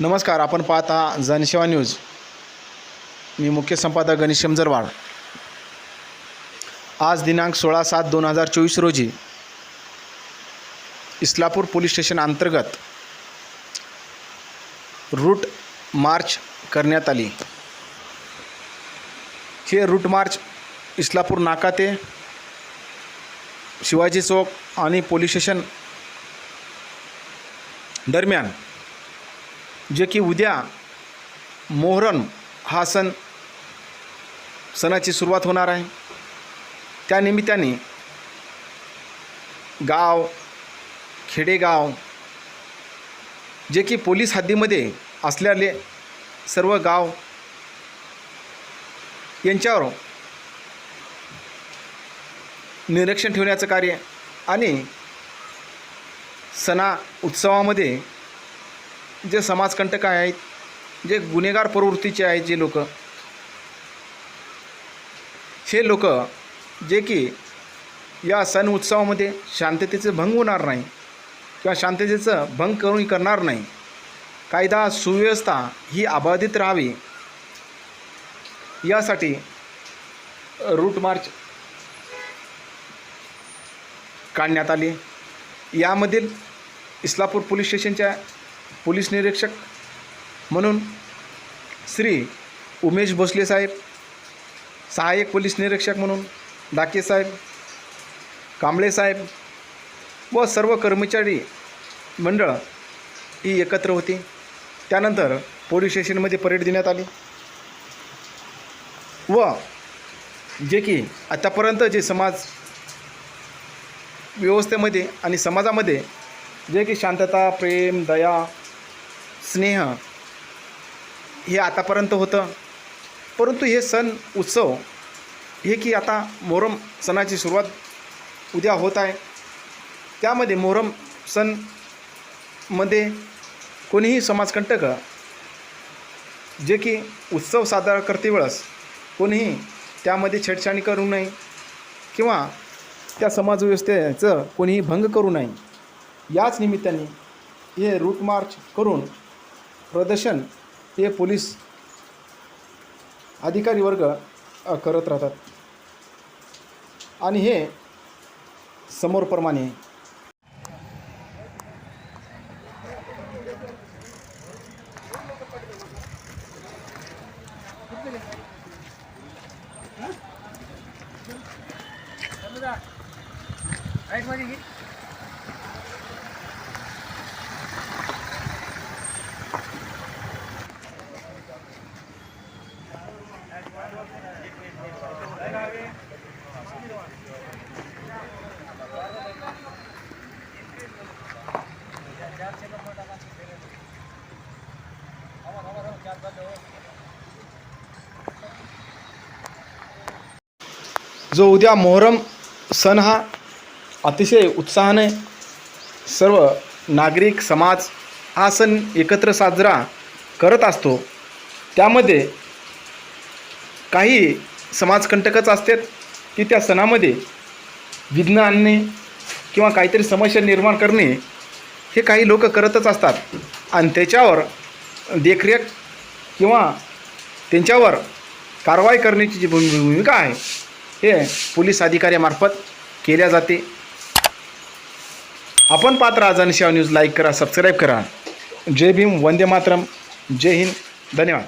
नमस्कार आपण पाहता जनसेवा न्यूज. मी मुख्य संपादक गणेश शमजरवाड आज दिनांक सोळा सात दोन हजार चोवीस रोजी इस्लापूर पोलीस स्टेशन अंतर्गत रूट मार्च करण्यात आली. हे रूट मार्च इस्लापूर नाका ते शिवाजी चौक आणि पोलीस स्टेशन दरम्यान जे की उद्या मोहरम हा सण सणाची सुरुवात होणार आहे. त्यानिमित्ताने गाव खेडेगाव जे की पोलीस हद्दीमध्ये असलेले सर्व गाव यांच्यावर निरीक्षण ठेवण्याचं कार्य आणि सणा उत्सवामध्ये जे समाजकंटक आहेत जे गुन्हेगार प्रवृत्तीचे आहेत जे लोक हे लोक जे की या सण उत्सवामध्ये शांततेचं भंग होणार नाही किंवा शांततेचं भंग करून करणार नाही. कायदा सुव्यवस्था ही अबाधित राहावी. यासाठी रूट मार्च काढण्यात आली. यामधील इस्लापूर पोलीस स्टेशनच्या पोलीस निरीक्षक म्हणून श्री उमेश भोसले साहेब सहाय्यक पोलीस निरीक्षक म्हणून डाके साहेब कांबळे साहेब व सर्व कर्मचारी मंडळ ही एकत्र होती. त्यानंतर पोलीस स्टेशनमध्ये परेड देण्यात आली. व जे की आतापर्यंत जे समाज व्यवस्थेमध्ये आणि समाजामध्ये जे की शांतता प्रेम दया स्नेह हे आतापर्यंत होतं. परंतु हे सण उत्सव हे की आता मोहरम सणाची सुरुवात उद्या होत आहे. त्यामध्ये मोहरम सणमध्ये कोणीही समाजकंटक जे की उत्सव साजरा करते वेळेस कोणीही त्यामध्ये छेडछाणी करू नये किंवा त्या समाजव्यवस्थेचं कोणीही भंग करू नये. याच निमित्ताने हे रूट मार्च करून प्रदर्शन हे पोलीस अधिकारी वर्ग करत राहतात. आणि हे समोरप्रमाणे जो उद्या मोहरम सण हा अतिशय उत्साहाने सर्व नागरिक समाज हा सण एकत्र साजरा करत असतो. त्यामध्ये काही समाजकंटकच असतात की त्या सणामध्ये विघ्न आणणे किंवा काहीतरी समस्या निर्माण करणे हे काही लोक करतच असतात. आणि त्याच्यावर देखरेख किंवा त्यांच्यावर कारवाई करण्याची जी भूमिका आहे हे पोलीस अधिकाऱ्यामार्फत केल्या जाते. आपण पात्र आज न्यूज. लाईक करा सबस्क्राईब करा. जय भीम वंदे मातरम. जय हिंद. धन्यवाद.